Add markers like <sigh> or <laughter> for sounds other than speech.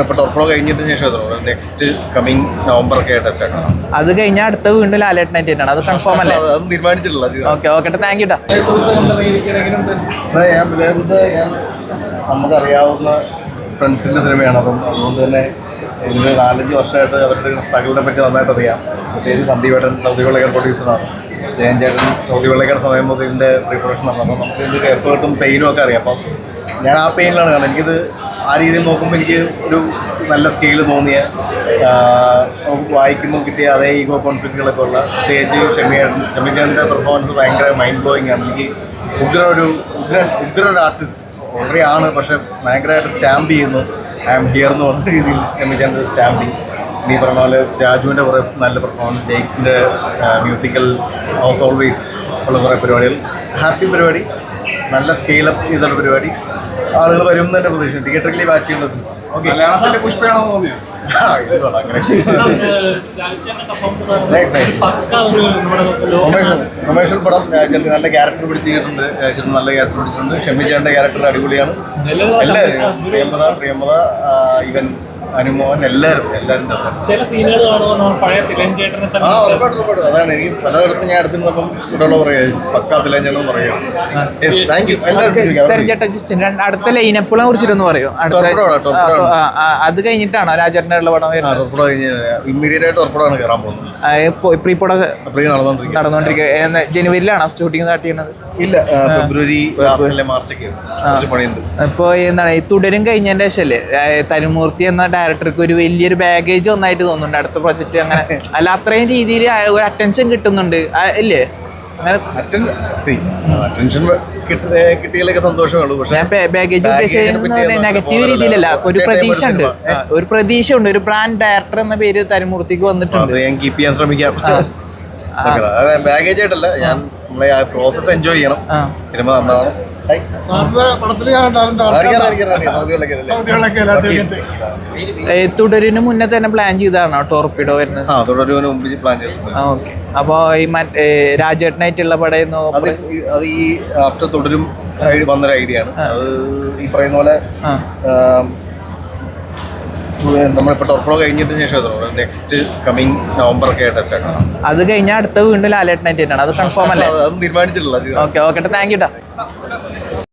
നമ്മളിപ്പോൾ ടോർപ്രോ കഴിഞ്ഞിട്ട് ശേഷം നെക്സ്റ്റ് കമ്മിങ് നവംബർ ഒക്കെ ആയിട്ട് സ്റ്റാർട്ട് ആണ്? അത് കഴിഞ്ഞാൽ അടുത്ത വീണ്ടും ലാലേട്ടനായിട്ട് ആണ് അത് കൺഫേം അല്ലേ? അത് തീരുമാനിച്ചിട്ടില്ല ഓക്കെ ഓക്കെ താങ്ക് യു നമുക്കറിയാവുന്ന ഫ്രണ്ട്സിന്റെ സിനിമയാണ്. അപ്പം അതുകൊണ്ട് തന്നെ ഇതിന് നാലഞ്ച് വർഷമായിട്ട് അവരുടെ സ്ട്രഗിളിനെ പറ്റി നന്നായിട്ട് അറിയാം. പ്രത്യേകിച്ച് സന്ദീപേട്ടൻ സൗദി വെള്ളക്കാർ പ്രൊഡ്യൂസറാണ് ജയൻ ചേട്ടൻ സൗദി വെള്ളക്കാർ സമയം മുതൽ ഇതിന്റെ പ്രിപ്പറേഷനാണ് അപ്പം നമുക്ക് ഇതിന്റെ എഫേർട്ടും പെയിനും ഒക്കെ അറിയാം. അപ്പം ഞാൻ ആ പെയിനിലാണ് കാരണം എനിക്കിത് ആ രീതിയിൽ നോക്കുമ്പോൾ എനിക്ക് ഒരു നല്ല സ്കെയിൽ തോന്നിയ വായിക്കുമ്പോൾ കിട്ടിയ അതേ ഈഗോ കോൺഫ്ലിക്റ്റുകളൊക്കെ ഉള്ള പ്രത്യേകിച്ച് ക്ഷമിയാണ് ഷെമിചാണ്ടിന്റെ പെർഫോമൻസ് ഭയങ്കര മൈൻഡ് ബ്ലോയിങ് ആണ്. എനിക്ക് ഉഗ്ര ഒരു ഉഗ്ര ഉഗ്ര ഒരു ആർട്ടിസ്റ്റ് ഓൾറെഡി ആണ് പക്ഷെ ഭയങ്കരമായിട്ട് സ്റ്റാമ്പ് ചെയ്യുന്നു. ഐ ആം ഹിയർ എന്ന് പറഞ്ഞ രീതിയിൽ ഷെമിചാണ്ട് സ്റ്റാമ്പിങ് നീ പറഞ്ഞ പോലെ രാജുവിന്റെ കുറേ നല്ല പെർഫോമൻസ് ജെയ്ക്സിന്റെ മ്യൂസിക്കൽ ഹൗസ് ഓൾവേസ് ഉള്ള കുറേ പരിപാടികൾ. ഹാപ്പി പരിപാടി. നല്ല സ്കെയിലപ്പ് ചെയ്തുള്ള പരിപാടി. ആളുകൾ വരും എന്ന് തന്നെ പ്രതീക്ഷിക്കും തിയേറ്ററിൽ വാച്ച് ചെയ്യുന്ന സിനിമ ഓക്കെ മലയാളത്തിന്റെ പുഷ്പയാണോ തോന്നിയത് പടം രാജന്റെ നല്ല ക്യാരക്ടർ പിടിച്ചിട്ടുണ്ട് രാജന്റെ നല്ല ക്യാരക്ടർ പിടിച്ചിട്ടുണ്ട്. ഷെമിചാന്റെ ക്യാരക്ടർ അടിപൊളിയാണ്. എല്ലാവരും. പ്രിയമ്പത പ്രിയമ്പത ഇവൻ അനുമോഹൻ എല്ലാവരും എല്ലാവരും ചില സീനുകൾ കാണുമ്പോൾ പഴയ തിലഞ്ചേട്ടനെ ആ ഉറപ്പായിട്ടും ഉറപ്പായിട്ടും അതാണ് എനിക്ക് പലയിടത്തും ഞാൻ എടുത്തിരുന്നപ്പം ഇവിടെയുള്ള പറയുക പക്കാ തിലഞ്ചെണ്ണം പറയുക താങ്ക് യു എല്ലാവർക്കും അടുത്ത ലൈനപ്പുകളെ കുറിച്ചിട്ടൊന്ന് പറയോ. അടുത്ത അത് കഴിഞ്ഞിട്ടാണോ രാജേട്ടന്റെ ഉള്ള പടം വരുന്നത്? ഉറപ്പട കഴിഞ്ഞ് ഇമ്മീഡിയറ്റ് ആയിട്ട് കയറാൻ പോകുന്നത്. പ്രീ പടം അപ്പോൾ നടന്നുകൊണ്ടിരിക്കുക നടന്നുകൊണ്ടിരിക്കുക ജനുവരിയിലാണോ ഷൂട്ടിംഗ് സ്റ്റാർട്ട് ചെയ്യുന്നത്? ഇല്ല ഫെബ്രുവരി പണിയുണ്ട്. ഇപ്പോൾ എന്താണ് ഈ തുടരും കഴിഞ്ഞതിന്റെ ശേഷമല്ലേ? തരുമൂർത്തി എന്ന ഡയറക്ടർക്ക് ഒരു വലിയൊരു ബാഗേജ് ഒന്നായിട്ട് തോന്നുന്നുണ്ട്. അടുത്ത പ്രൊജക്റ്റ് അങ്ങനെ. <laughs> അല്ല അത്രയും രീതിയിൽ ഒരു അറ്റൻഷൻ കിട്ടുന്നുണ്ട്. അല്ലേ ഇല്ലേ? നെഗറ്റീവ് രീതിയിലല്ല. ഒരു പ്രതീക്ഷ ഉണ്ട് ഒരു പ്രതീക്ഷ ഉണ്ട് ഒരു ബ്രാൻഡ് ഡയറക്ടർ എന്ന പേര് തരുമൂർത്തിക്ക് വന്നിട്ടുണ്ട്. അത് ഞാൻ കീപ്പ് ചെയ്യാൻ ശ്രമിക്കാം. ബാഗേജ് <laughs> ആയിട്ടല്ല. ഞാൻ നമ്മളെ ആ പ്രോസസ് എൻജോയ് ചെയ്യണം. സിനിമ നന്നാവണം. തുടരിന് മുന്നേ തന്നെ പ്ലാൻ ചെയ്തതാണോ? ടോർപ്പിഡോ വരുന്നത്? ഓക്കെ അപ്പോൾ ഈ മറ്റേ രാജേട്ടനായിട്ടുള്ള പടയുന്നു അത് ഈ- അത് ഈ ആഫ്റ്റർ തുടരും വന്നൊരു ഐഡിയ ആണ്. അത് ഈ പറയുന്ന പോലെ നമ്മളിപ്പോൾ ടോർപ്രോ കഴിഞ്ഞിട്ട് ശേഷം നെക്സ്റ്റ് കമ്മിങ് നവംബർ ഒക്കെ ആയിട്ട് സ്റ്റാർട്ട് അത് കഴിഞ്ഞാൽ അടുത്ത വീണ്ടും ലാലേട്ടനായിട്ട് ആണ് അത് കൺഫേം അല്ലേ? തീരുമാനിച്ചിട്ടില്ല ഓക്കെ ഓക്കെ താങ്ക് യു